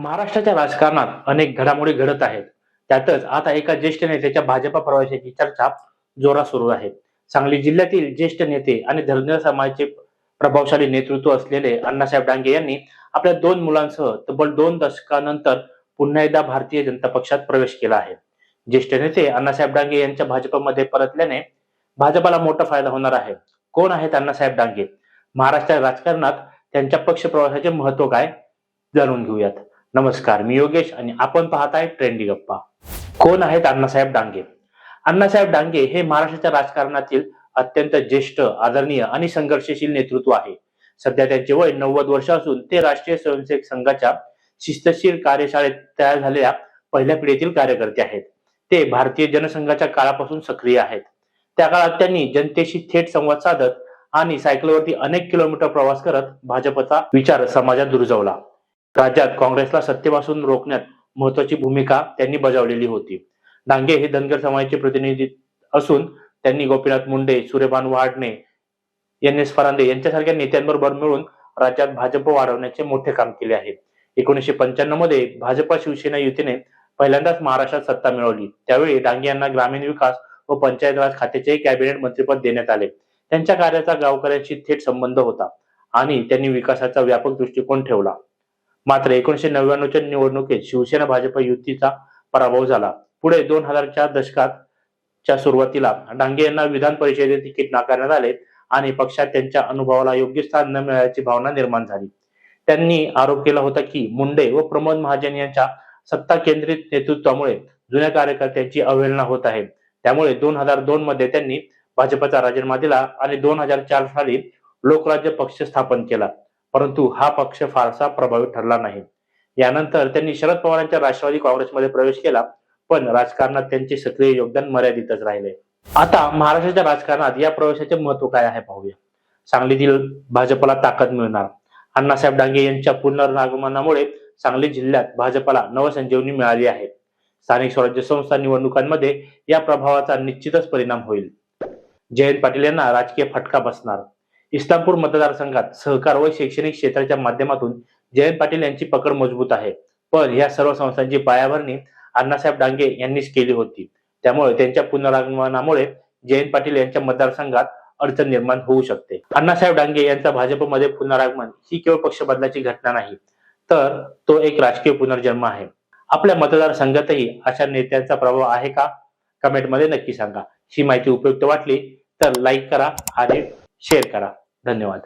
महाराष्ट्राच्या राजकारणात अनेक घडामोडी घडत आहेत. त्यातच आता एका ज्येष्ठ नेत्याच्या भाजपा प्रवेशाची चर्चा जोरात सुरू आहे. सांगली जिल्ह्यातील ज्येष्ठ नेते आणि धर्मीय समाजाचे प्रभावशाली नेतृत्व असलेले अण्णासाहेब डांगे यांनी आपल्या दोन मुलांसह तब्बल दोन दशकानंतर पुन्हा एकदा भारतीय जनता पक्षात प्रवेश केला आहे. ज्येष्ठ नेते अण्णासाहेब डांगे यांच्या भाजपमध्ये परतल्याने भाजपाला मोठा फायदा होणार आहे. कोण आहेत अण्णासाहेब डांगे? महाराष्ट्र राजकारणात त्यांच्या पक्ष प्रवासाचे महत्त्व काय? जाणून घेऊयात. नमस्कार मी योगेश आणि आपण पाहताय ट्रेंडी गप्पा. कोण आहेत अण्णासाहेब डांगे? अण्णासाहेब डांगे हे महाराष्ट्राच्या राजकारणातील अत्यंत ज्येष्ठ आदरणीय आणि संघर्षशील नेतृत्व आहे. सध्या त्यांचे वय नव्वद वर्ष असून ते राष्ट्रीय स्वयंसेवक संघाच्या शिस्तशील कार्यशाळेत तयार झालेल्या पहिल्या पिढीतील कार्यकर्ते आहेत. ते भारतीय जनसंघाच्या काळापासून सक्रिय आहेत. त्या काळात त्यांनी जनतेशी थेट संवाद साधत आणि सायकलवरती अनेक किलोमीटर प्रवास करत भाजपचा विचार समाजात रुजवला राज्यात काँग्रेसला सत्तेपासून रोखण्यात महत्वाची भूमिका त्यांनी बजावलेली होती. डांगे हे धनगर समाजाचे प्रतिनिधी असून त्यांनी गोपीनाथ मुंडे सूर्यपान वाडणे एन एस फरांदे यांच्यासारख्या नेत्यांबरोबर मिळून राज्यात भाजप वाढवण्याचे मोठे काम केले आहे. एकोणीसशे पंच्याण्णवमध्ये भाजपा शिवसेना युतीने पहिल्यांदाच महाराष्ट्रात सत्ता मिळवली. त्यावेळी डांगे यांना ग्रामीण विकास व पंचायत राज खात्याचे कॅबिनेट मंत्रीपद देण्यात आले. त्यांच्या कार्याचा गावकऱ्यांशी थेट संबंध होता आणि त्यांनी विकासाचा व्यापक दृष्टिकोन ठेवला. मात्र एकोणीशे नव्याण्णवच्या निवडणुकीत शिवसेना भाजप युतीचा पराभव झाला. पुढे दोन हजारच्या दशकात च्या सुरुवातीला डांगे यांना विधान परिषदेत तिकीट नाकारण्यात आले आणि पक्षात त्यांच्या अनुभवाला योग्य स्थान न मिळाल्याची भावना निर्माण झाली. त्यांनी आरोप केला होता की मुंडे व प्रमोद महाजन यांच्या सत्ता केंद्रित नेतृत्वामुळे जुन्या कार्यकर्त्यांची अवहेलना होत आहे. त्यामुळे दोन हजार दोन मध्ये त्यांनी भाजपचा राजीनामा दिला आणि दोन हजार चार साली लोकराज्य पक्ष स्थापन केला. परंतु हा पक्ष फारसा प्रभावी ठरला नाही. यानंतर त्यांनी शरद पवारांच्या राष्ट्रवादी काँग्रेसमध्ये प्रवेश केला पण राजकारणात त्यांचे सक्रिय योगदान मर्यादितच राहिले. आता महाराष्ट्राच्या राजकारणात या प्रवेशाचे महत्त्व काय आहे पाहूया. सांगलीतील भाजपला ताकद मिळणार. अण्णासाहेब डांगे यांच्या पुनर्नागमनामुळे सांगली जिल्ह्यात भाजपला नवसंजीवनी मिळाली आहे. स्थानिक स्वराज्य संस्था निवडणुकांमध्ये या प्रभावाचा निश्चितच परिणाम होईल. जयंत पाटील यांना राजकीय फटका बसणार. इस्लामपूर मतदारसंघात सहकार व शैक्षणिक क्षेत्राच्या माध्यमातून जयंत पाटील यांची पकड मजबूत आहे. पण या सर्व संस्थांची पायाभरणी अण्णासाहेब डांगे यांनीच केली होती. त्यामुळे त्यांच्या पुनरागमनामुळे जयंत पाटील यांच्या मतदारसंघात अडचण निर्माण होऊ शकते. अण्णासाहेब डांगे यांचा भाजपमध्ये पुनरागमन ही केवळ पक्ष बदलाची घटना नाही तर तो एक राजकीय पुनर्जन्म आहे. आपल्या मतदारसंघातही अशा नेत्यांचा प्रभाव आहे का? कमेंटमध्ये नक्की सांगा. ही माहिती उपयुक्त वाटली तर लाईक करा आणि शेअर करा. धन्यवाद.